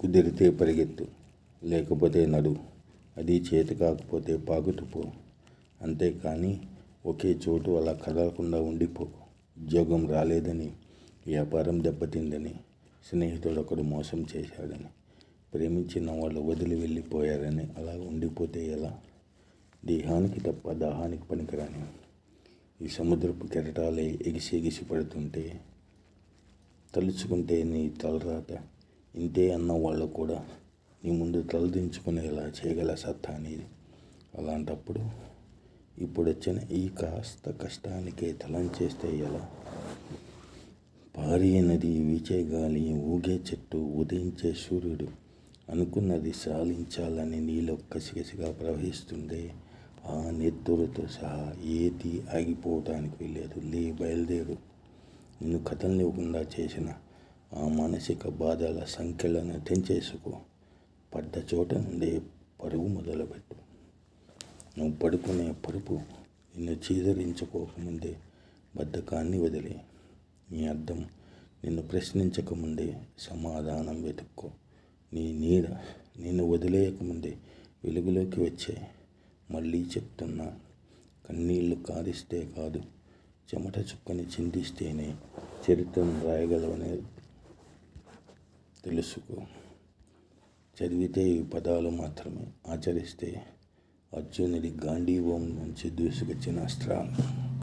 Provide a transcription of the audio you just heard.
కుదిరితే పరిగెత్తు. లేకపోతే నడు. అది చేతి కాకపోతే పాకుతూ అంతేకాని ఒకే చోటు అలా కదలకుండా ఉండిపో. ఉద్యోగం రాలేదని వ్యాపారం దెబ్బతిందని స్నేహితుడు ఒకడు మోసం చేశాడని ప్రేమించిన వాళ్ళు వదిలి వెళ్ళిపోయారని అలా ఉండిపోతే ఎలా? దేహానికి తప్ప దాహానికి పనికిరాని. ఈ సముద్రపు కెరటాలే ఎగిసి ఎగిసి పడుతుంటే తలుచుకుంటే నీ తలరాత. ఇంతే అన్న వాళ్ళు కూడా నీ ముందు తలదించుకునేలా చేయగల సత్తా అనేది అలాంటప్పుడు ఇప్పుడు వచ్చిన ఈ కాస్త కష్టానికే తలంచేస్తే ఎలా? పారే నది వీచే గాలి ఊగే చెట్టు ఉదయించే సూర్యుడు అనుకున్నది సాధించాలని నీలో కసిగసిగా ప్రవహిస్తుందే. ఆ నెత్తురుతో సహా ఏది ఆగిపోవటానికి వెళ్ళేదు లే బయలుదేరు. నిన్ను కథలనివ్వకుండా చేసిన ఆ మానసిక బాధల సంఖ్యలను తెంచేసుకో పడ్డ చోట నుండి పరుగు మొదలుపెట్టు. నువ్వు పడుకునే పరుపు నిన్ను చీదరించుకోకముందే బద్ధకాన్ని వదిలే. నీ అర్థం నిన్ను ప్రశ్నించకముందే సమాధానం వెతుక్కో. నీ నీడ నిన్ను వదిలేయకముందే వెలుగులోకి వచ్చే. మళ్ళీ చెప్తున్నా కన్నీళ్ళు కారిస్తే కాదు చెమట చుక్కని చిందిస్తేనే చరిత్రను రాయగలవనే తెలుసుకో. చదివితే ఈ పదాలు మాత్రమే. ఆచరిస్తే అర్జునుడి గాంధీవం నుంచి దూసుకొచ్చిన అస్త్రాలు.